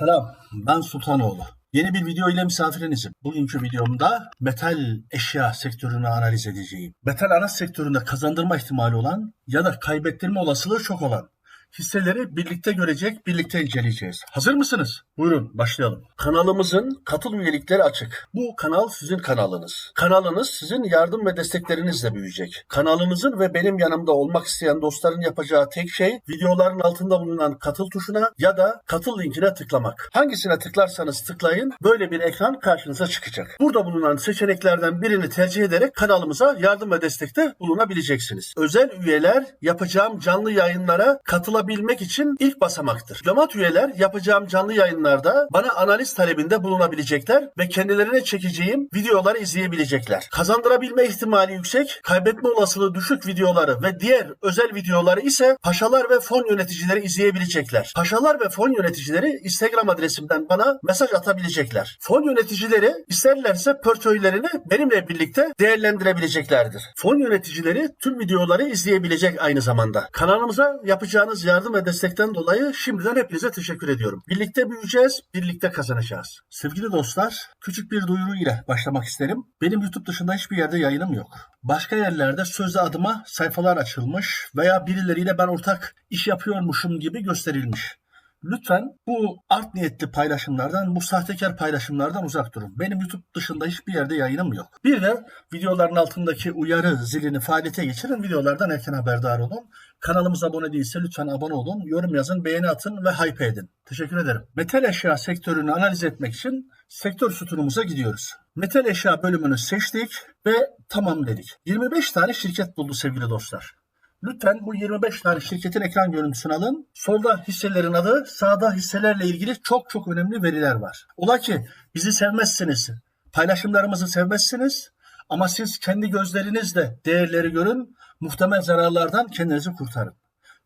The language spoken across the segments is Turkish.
Selam, ben Sultanoğlu. Yeni bir video ile misafirinizim. Bugünkü videomda metal eşya sektörünü analiz edeceğim. Metal araç sektöründe kazandırma ihtimali olan ya da kaybettirme olasılığı çok olan hisseleri birlikte görecek, birlikte inceleyeceğiz. Hazır mısınız? Buyurun başlayalım. Kanalımızın katıl üyelikleri açık. Bu kanal sizin kanalınız. Kanalınız sizin yardım ve desteklerinizle büyüyecek. Kanalımızın ve benim yanımda olmak isteyen dostların yapacağı tek şey videoların altında bulunan katıl tuşuna ya da katıl linkine tıklamak. Hangisine tıklarsanız tıklayın böyle bir ekran karşınıza çıkacak. Burada bulunan seçeneklerden birini tercih ederek kanalımıza yardım ve destekte bulunabileceksiniz. Özel üyeler yapacağım canlı yayınlara katılabilmek için ilk basamaktır. Diplomat üyeler yapacağım canlı yayınlarda bana analiz talebinde bulunabilecekler ve kendilerine çekeceğim videoları izleyebilecekler. Kazandırabilme ihtimali yüksek, kaybetme olasılığı düşük videoları ve diğer özel videoları ise paşalar ve fon yöneticileri izleyebilecekler. Paşalar ve fon yöneticileri Instagram adresimden bana mesaj atabilecekler. Fon yöneticileri isterlerse portföylerini benimle birlikte değerlendirebileceklerdir. Fon yöneticileri tüm videoları izleyebilecek aynı zamanda. Kanalımıza yapacağınız yardım ve destekten dolayı şimdiden hepinize teşekkür ediyorum. Birlikte büyüyeceğiz, birlikte kazanacağız. Sevgili dostlar, küçük bir duyuru ile başlamak isterim. Benim YouTube dışında hiçbir yerde yayınım yok. Başka yerlerde sözde adıma sayfalar açılmış veya birileriyle ben ortak iş yapıyormuşum gibi gösterilmiş. Lütfen bu art niyetli paylaşımlardan, bu sahtekar paylaşımlardan uzak durun. Benim YouTube dışında hiçbir yerde yayınım yok. Bir de videoların altındaki uyarı zilini faaliyete geçirin. Videolardan erken haberdar olun. Kanalımıza abone değilse lütfen abone olun. Yorum yazın, beğeni atın ve hype edin. Teşekkür ederim. Metal eşya sektörünü analiz etmek için sektör sütunumuza gidiyoruz. Metal eşya bölümünü seçtik ve tamam dedik. 25 tane şirket buldu sevgili dostlar. Lütfen bu 25 tane şirketin ekran görüntüsünü alın. Solda hisselerin adı, sağda hisselerle ilgili çok çok önemli veriler var. Ola ki bizi sevmezsiniz, paylaşımlarımızı sevmezsiniz ama siz kendi gözlerinizle değerleri görün, muhtemel zararlardan kendinizi kurtarın.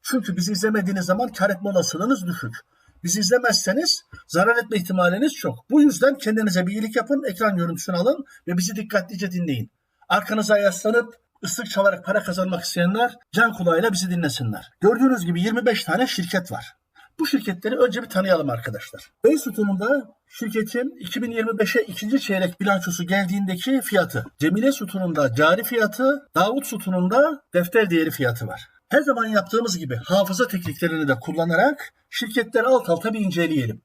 Çünkü bizi izlemediğiniz zaman kar etme olasılığınız düşük. Bizi izlemezseniz zarar etme ihtimaliniz çok. Bu yüzden kendinize bir iyilik yapın, ekran görüntüsünü alın ve bizi dikkatlice dinleyin. Arkanıza yaslanıp ıslık çalarak para kazanmak isteyenler can kulağıyla bizi dinlesinler. Gördüğünüz gibi 25 tane şirket var. Bu şirketleri önce bir tanıyalım arkadaşlar. Bey sütununda şirketin 2025'e ikinci çeyrek bilançosu geldiğindeki fiyatı. Cemile sütununda cari fiyatı, Davut sütununda defter değeri fiyatı var. Her zaman yaptığımız gibi hafıza tekniklerini de kullanarak şirketleri alt alta bir inceleyelim.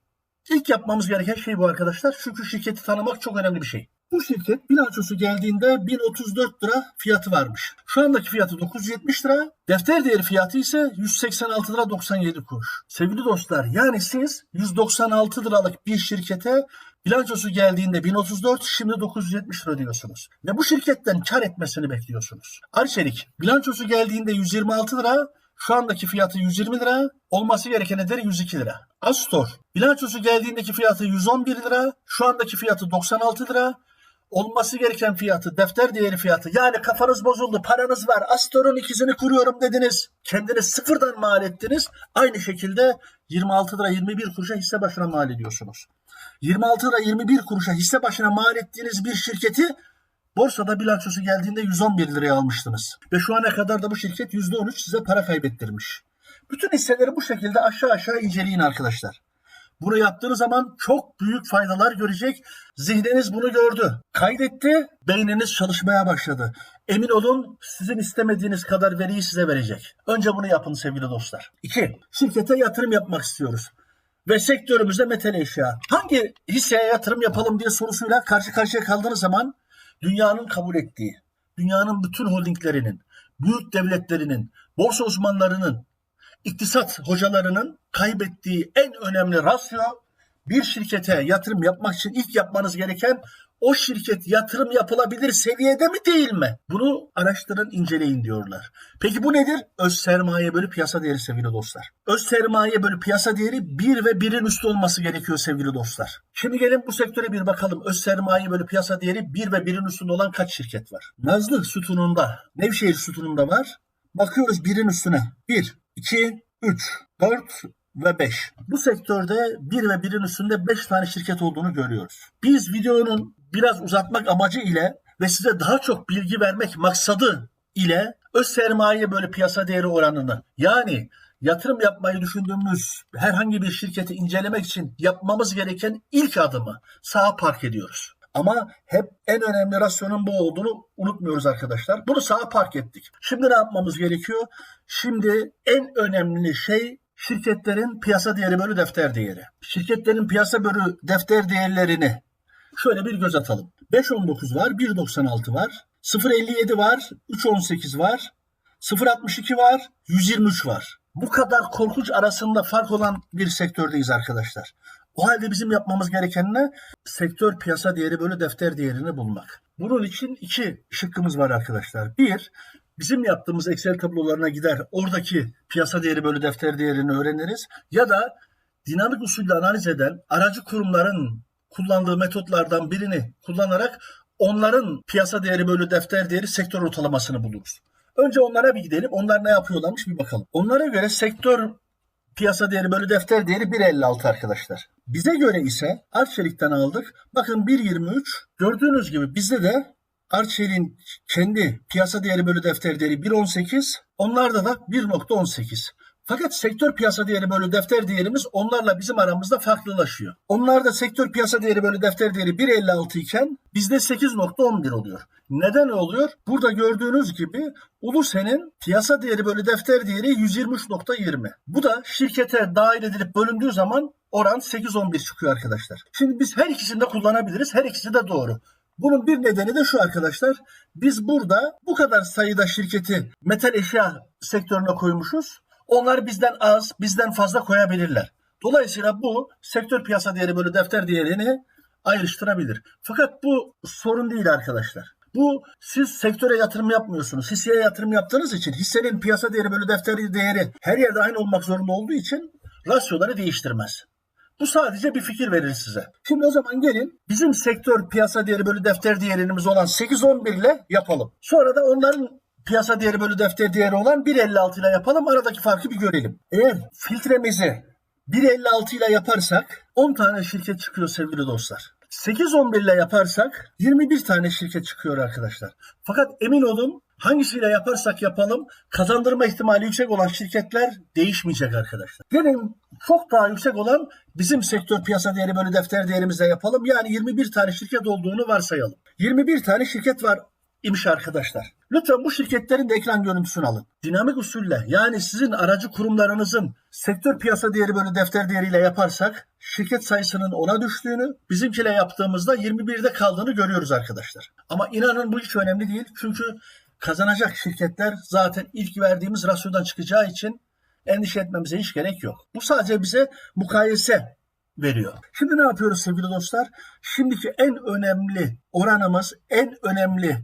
İlk yapmamız gereken şey bu arkadaşlar. Çünkü şirketi tanımak çok önemli bir şey. Bu şirket bilançosu geldiğinde 1034 lira fiyatı varmış. Şu andaki fiyatı 970 lira. Defter değeri fiyatı ise 186 lira 97 kuruş. Sevgili dostlar yani siz 196 liralık bir şirkete bilançosu geldiğinde 1034 şimdi 970 lira diyorsunuz. Ve bu şirketten kar etmesini bekliyorsunuz. Arçelik bilançosu geldiğinde 126 lira şu andaki fiyatı 120 lira, olması gereken ederi 102 lira. Astor, bilançosu geldiğindeki fiyatı 111 lira, şu andaki fiyatı 96 lira, olması gereken fiyatı, defter değeri fiyatı. Yani kafanız bozuldu, paranız var, Astor'un ikisini kuruyorum dediniz. Kendiniz sıfırdan mal ettiniz. Aynı şekilde 26 lira 21 kuruşa hisse başına mal ediyorsunuz. 26 lira 21 kuruşa hisse başına mal ettiğiniz bir şirketi Borsada bilançosu geldiğinde 111 liraya almıştınız. Ve şu ana kadar da bu şirket %13 size para kaybettirmiş. Bütün hisseleri bu şekilde aşağı aşağı inceleyin arkadaşlar. Bunu yaptığınız zaman çok büyük faydalar görecek. Zihniniz bunu gördü. Kaydetti, beyniniz çalışmaya başladı. Emin olun sizin istemediğiniz kadar veriyi size verecek. Önce bunu yapın sevgili dostlar. 2. Şirkete yatırım yapmak istiyoruz ve sektörümüzde metal eşya. Hangi hisseye yatırım yapalım diye sorusuyla karşı karşıya kaldığınız zaman dünyanın kabul ettiği, dünyanın bütün holdinglerinin, büyük devletlerinin, borsa uzmanlarının, iktisat hocalarının kaybettiği en önemli rasyo bir şirkete yatırım yapmak için ilk yapmanız gereken o şirket yatırım yapılabilir seviyede mi değil mi? Bunu araştırın, inceleyin diyorlar. Peki bu nedir? Öz sermaye bölü piyasa değeri sevgili dostlar. Öz sermaye bölü piyasa değeri 1 ve 1'in üstü olması gerekiyor sevgili dostlar. Şimdi gelin bu sektöre bir bakalım. Öz sermaye bölü piyasa değeri 1 ve 1'in üstünde olan kaç şirket var? Nazlı sütununda, Nevşehir sütununda var. Bakıyoruz 1'in üstüne. 1, 2, 3, 4, ve 5. Bu sektörde 1 ve 1'in üstünde 5 tane şirket olduğunu görüyoruz. Biz videonun biraz uzatmak amacı ile ve size daha çok bilgi vermek maksadı ile öz sermaye böyle piyasa değeri oranını yani yatırım yapmayı düşündüğümüz herhangi bir şirketi incelemek için yapmamız gereken ilk adımı sağa park ediyoruz. Ama hep en önemli rasyonun bu olduğunu unutmuyoruz arkadaşlar. Bunu sağa park ettik. Şimdi ne yapmamız gerekiyor? Şimdi en önemli şey şirketlerin piyasa değeri bölü defter değeri. Şirketlerin piyasa bölü defter değerlerini şöyle bir göz atalım. 5.19 var, 1.96 var, 0.57 var, 3.18 var, 0.62 var, 123 var. Bu kadar korkunç arasında fark olan bir sektördeyiz arkadaşlar. O halde bizim yapmamız gereken ne? Sektör piyasa değeri bölü defter değerini bulmak. Bunun için iki şıkkımız var arkadaşlar. Bir, bizim yaptığımız Excel tablolarına gider oradaki piyasa değeri bölü defter değerini öğreniriz. Ya da dinamik usulle analiz eden aracı kurumların kullandığı metotlardan birini kullanarak onların piyasa değeri bölü defter değeri sektör ortalamasını buluruz. Önce onlara bir gidelim. Onlar ne yapıyorlarmış bir bakalım. Onlara göre sektör piyasa değeri bölü defter değeri 1.56 arkadaşlar. Bize göre ise Arçelik'ten aldık. Bakın 1.23. Gördüğünüz gibi bizde de Arçelik'in kendi piyasa değeri bölü defter değeri 1.18. Onlarda da 1.18. Fakat sektör piyasa değeri bölü defter değerimiz onlarla bizim aramızda farklılaşıyor. Onlarda sektör piyasa değeri bölü defter değeri 1.56 iken bizde 8.11 oluyor. Neden oluyor? Burada gördüğünüz gibi Ulusen'in piyasa değeri bölü defter değeri 123.20. Bu da şirkete dahil edilip bölündüğü zaman oran 8.11 çıkıyor arkadaşlar. Şimdi biz her ikisini de kullanabiliriz. Her ikisi de doğru. Bunun bir nedeni de şu arkadaşlar. Biz burada bu kadar sayıda şirketi metal eşya sektörüne koymuşuz. Onlar bizden az, bizden fazla koyabilirler. Dolayısıyla bu sektör piyasa değeri bölü defter değerini ayrıştırabilir. Fakat bu sorun değil arkadaşlar. Bu siz sektöre yatırım yapmıyorsunuz. Hisseye yatırım yaptığınız için hissenin piyasa değeri bölü defter değeri her yerde aynı olmak zorunda olduğu için rasyoları değiştirmez. Bu sadece bir fikir verir size. Şimdi o zaman gelin bizim sektör piyasa değeri bölü defter değerimiz olan 8.11 ile yapalım. Sonra da onların piyasa değeri bölü defter değeri olan 1.56 ile yapalım. Aradaki farkı bir görelim. Eğer filtremizi 1.56 ile yaparsak 10 tane şirket çıkıyor sevgili dostlar. 8.11 ile yaparsak 21 tane şirket çıkıyor arkadaşlar. Fakat emin olun hangisiyle yaparsak yapalım kazandırma ihtimali yüksek olan şirketler değişmeyecek arkadaşlar. Gelin çok daha yüksek olan bizim sektör piyasa değeri bölü defter değerimizle yapalım. Yani 21 tane şirket olduğunu varsayalım. 21 tane şirket var imiş arkadaşlar. Lütfen bu şirketlerin de ekran görüntüsünü alın. Dinamik usulle yani sizin aracı kurumlarınızın sektör piyasa değeri bölü defter değeriyle yaparsak şirket sayısının 10'a düştüğünü bizimkiyle yaptığımızda 21'de kaldığını görüyoruz arkadaşlar. Ama inanın bu hiç önemli değil. Çünkü kazanacak şirketler zaten ilk verdiğimiz rasyodan çıkacağı için endişe etmemize hiç gerek yok. Bu sadece bize mukayese veriyor. Şimdi ne yapıyoruz sevgili dostlar? Şimdiki en önemli oranımız, en önemli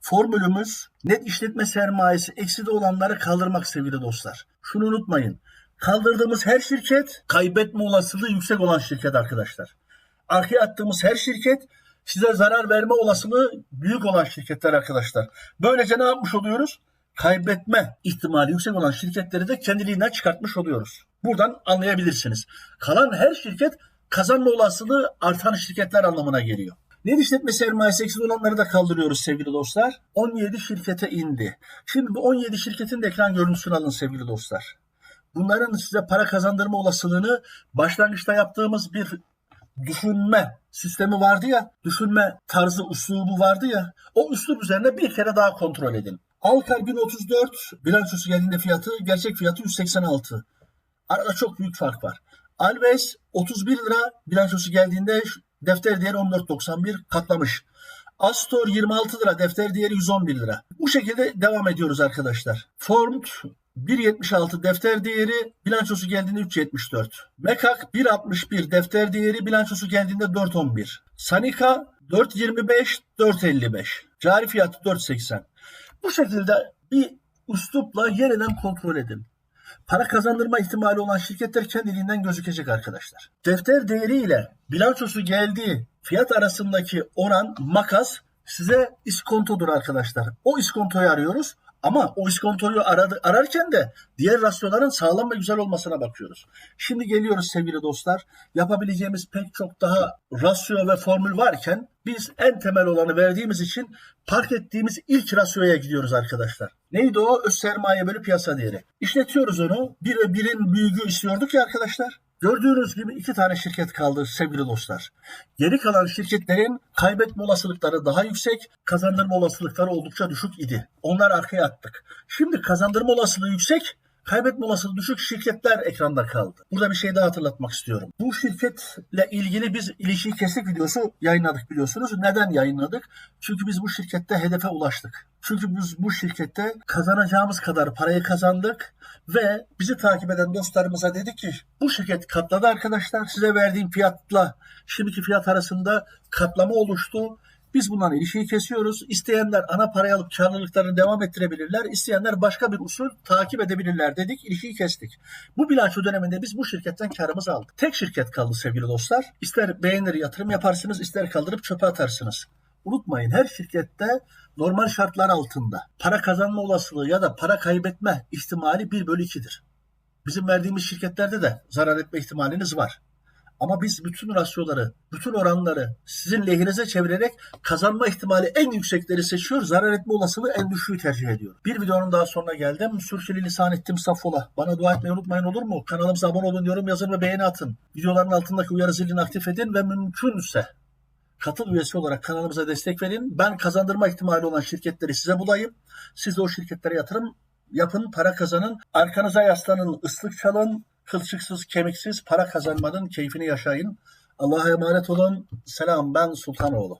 formülümüz net işletme sermayesi ekside olanları kaldırmak sevgili dostlar. Şunu unutmayın. Kaldırdığımız her şirket kaybetme olasılığı yüksek olan şirket arkadaşlar. Arkaya attığımız her şirket size zarar verme olasılığı büyük olan şirketler arkadaşlar. Böylece ne yapmış oluyoruz? Kaybetme ihtimali yüksek olan şirketleri de kendiliğinden çıkartmış oluyoruz. Buradan anlayabilirsiniz. Kalan her şirket kazanma olasılığı artan şirketler anlamına geliyor. Net işletme sermayesi eksiz olanları da kaldırıyoruz sevgili dostlar. 17 şirkete indi. Şimdi bu 17 şirketin de ekran görüntüsünü alın sevgili dostlar. Bunların size para kazandırma olasılığını başlangıçta yaptığımız bir düşünme sistemi vardı ya, düşünme tarzı, üslubu vardı ya, o üslub üzerine bir kere daha kontrol edin. Alkar gün 34, bilançosu geldiğinde fiyatı, gerçek fiyatı 186. Arada çok büyük fark var. Alves 31 lira bilançosu geldiğinde defter değeri 14.91 katlamış. Astor 26 lira, defter değeri 111 lira. Bu şekilde devam ediyoruz arkadaşlar. Formed 1.76 defter değeri bilançosu geldiğinde 3.74. Mekak 1.61 defter değeri bilançosu geldiğinde 4.11. Sanika 4.25 4.55. Cari fiyatı 4.80. Bu şekilde bir üslupla yeniden kontrol edin. Para kazandırma ihtimali olan şirketler kendiliğinden gözükecek arkadaşlar. Defter değeri ile bilançosu geldiği fiyat arasındaki oran makas size iskontodur arkadaşlar. O iskontoyu arıyoruz. Ama o iskontoyu aradı, ararken de diğer rasyoların sağlam ve güzel olmasına bakıyoruz. Şimdi geliyoruz sevgili dostlar. Yapabileceğimiz pek çok daha rasyo ve formül varken biz en temel olanı verdiğimiz için park ettiğimiz ilk rasyoya gidiyoruz arkadaşlar. Neydi o? Öz sermaye bölü piyasa değeri. İşletiyoruz onu. Bir ve birin büyüğü istiyorduk ya arkadaşlar. Gördüğünüz gibi iki tane şirket kaldı sevgili dostlar. Geri kalan şirketlerin kaybetme olasılıkları daha yüksek, kazandırma olasılıkları oldukça düşük idi. Onlar arkaya attık. Şimdi kazandırma olasılığı yüksek, kaybetme olasılığı düşük şirketler ekranda kaldı. Burada bir şey daha hatırlatmak istiyorum. Bu şirketle ilgili biz ilişki kesik videosu yayınladık biliyorsunuz. Neden yayınladık? Çünkü biz bu şirkette hedefe ulaştık. Çünkü biz bu şirkette kazanacağımız kadar parayı kazandık ve bizi takip eden dostlarımıza dedik ki bu şirket katladı arkadaşlar. Size verdiğim fiyatla şimdiki fiyat arasında katlama oluştu. Biz bundan ilişkiyi kesiyoruz. İsteyenler ana parayı alıp karlılıklarını devam ettirebilirler. İsteyenler başka bir usul takip edebilirler dedik. İlişkiyi kestik. Bu bilanço döneminde biz bu şirketten karımızı aldık. Tek şirket kaldı sevgili dostlar. İster beğenir yatırım yaparsınız, ister kaldırıp çöpe atarsınız. Unutmayın her şirkette normal şartlar altında para kazanma olasılığı ya da para kaybetme ihtimali 1 bölü 2'dir. Bizim verdiğimiz şirketlerde de zarar etme ihtimaliniz var. Ama biz bütün rasyoları, bütün oranları sizin lehinize çevirerek kazanma ihtimali en yüksekleri seçiyor, zarar etme olasılığı en düşüğü tercih ediyor. Bir videonun daha sonuna geldim. Sürçülü lisan ettim saffola. Bana dua etmeyi unutmayın olur mu? Kanalımıza abone olun, yorum yazın ve beğeni atın. Videoların altındaki uyarı zilini aktif edin ve mümkünse katıl üyesi olarak kanalımıza destek verin. Ben kazandırma ihtimali olan şirketleri size bulayım. Siz de o şirketlere yatırım yapın, para kazanın. Arkanıza yaslanın, ıslık çalın. Kılçıksız, kemiksiz para kazanmanın keyfini yaşayın. Allah'a emanet olun. Selam ben Sultanoğlu.